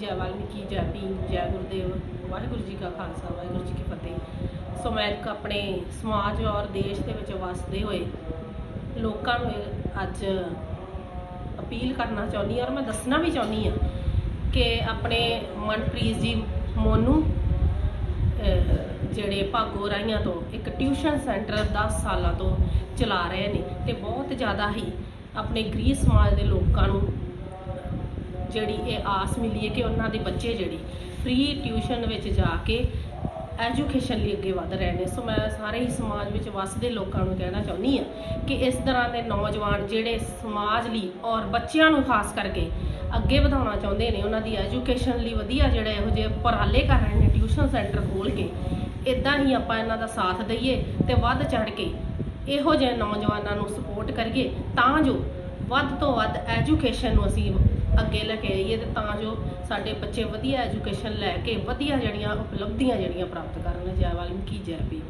ਜੈ ਵਾਲਮੀਕੀ, ਜੈ ਭੀਮ, ਜੈ ਗੁਰਦੇਵ, ਵਾਹਿਗੁਰੂ ਜੀ ਕਾ ਖਾਲਸਾ, ਵਾਹਿਗੁਰੂ ਜੀ ਕੀ ਫਤਿਹ। ਸੋ ਮੈਂ ਇੱਕ ਆਪਣੇ ਸਮਾਜ ਔਰ ਦੇਸ਼ ਦੇ ਵਿੱਚ ਵਸਦੇ ਹੋਏ ਲੋਕਾਂ ਨੂੰ ਅੱਜ ਅਪੀਲ ਕਰਨਾ ਚਾਹੁੰਦੀ ਹਾਂ ਔਰ ਮੈਂ ਦੱਸਣਾ ਵੀ ਚਾਹੁੰਦੀ ਹਾਂ ਕਿ ਆਪਣੇ ਮਨਪ੍ਰੀਤ ਜੀ ਮੋਨੂ ਜਿਹੜੇ ਭਾਗੋ ਰਾਈਆਂ ਤੋਂ ਇੱਕ ਟਿਊਸ਼ਨ ਸੈਂਟਰ 10 ਸਾਲਾਂ ਤੋਂ ਚਲਾ ਰਹੇ ਨੇ ਤੇ ਬਹੁਤ ਜ਼ਿਆਦਾ ਹੀ ਆਪਣੇ ਗਰੀਬ ਸਮਾਜ ਦੇ ਲੋਕਾਂ ਨੂੰ ਜਿਹੜੀ ਇਹ ਆਸ ਮਿਲੀ ਹੈ ਕਿ ਉਹਨਾਂ ਦੇ ਬੱਚੇ ਜਿਹੜੀ ਫ੍ਰੀ ਟਿਊਸ਼ਨ ਵਿੱਚ ਜਾ ਕੇ ਐਜੂਕੇਸ਼ਨ ਲਈ ਅੱਗੇ ਵਧ ਰਹੇ ਨੇ। ਸੋ ਮੈਂ ਸਾਰੇ ਹੀ ਸਮਾਜ ਵਿੱਚ ਵੱਸਦੇ ਲੋਕਾਂ ਨੂੰ ਕਹਿਣਾ ਚਾਹੁੰਦੀ ਹਾਂ ਕਿ ਇਸ ਤਰ੍ਹਾਂ ਦੇ ਨੌਜਵਾਨ ਜਿਹੜੇ ਸਮਾਜ ਲਈ ਔਰ ਬੱਚਿਆਂ ਨੂੰ ਖਾਸ ਕਰਕੇ ਅੱਗੇ ਵਧਾਉਣਾ ਚਾਹੁੰਦੇ ਨੇ, ਉਹਨਾਂ ਦੀ ਐਜੂਕੇਸ਼ਨ ਲਈ ਵਧੀਆ ਜਿਹੜੇ ਇਹੋ ਜਿਹੇ ਉਪਰਾਲੇ ਕਰ ਰਹੇ ਨੇ ਟਿਊਸ਼ਨ ਸੈਂਟਰ ਖੋਲ ਕੇ ਇਦਾਂ ਹੀ ਆਪਾਂ ਇਹਨਾਂ ਦਾ ਸਾਥ ਦਈਏ ਤੇ ਵੱਧ ਚੜ ਕੇ ਇਹੋ ਜਿਹੇ ਨੌਜਵਾਨਾਂ ਨੂੰ ਸਪੋਰਟ ਕਰੀਏ ਤਾਂ ਜੋ ਵੱਧ ਤੋਂ ਵੱਧ ਐਜੂਕੇਸ਼ਨ ਨੂੰ ਅਸੀਂ ਅੱਗੇ ਲੈ ਕੇ ਆਈਏ ਤੇ ਤਾਂ ਜੋ ਸਾਡੇ ਬੱਚੇ ਵਧੀਆ ਐਜੂਕੇਸ਼ਨ ਲੈ ਕੇ, ਵਧੀਆ ਜਿਹੜੀਆਂ ਉਪਲਬਧੀਆਂ ਜਿਹੜੀਆਂ ਪ੍ਰਾਪਤ ਕਰਨ। ਜੈ ਵਾਲਮੀਕੀ, ਜੈ ਭੀਮ।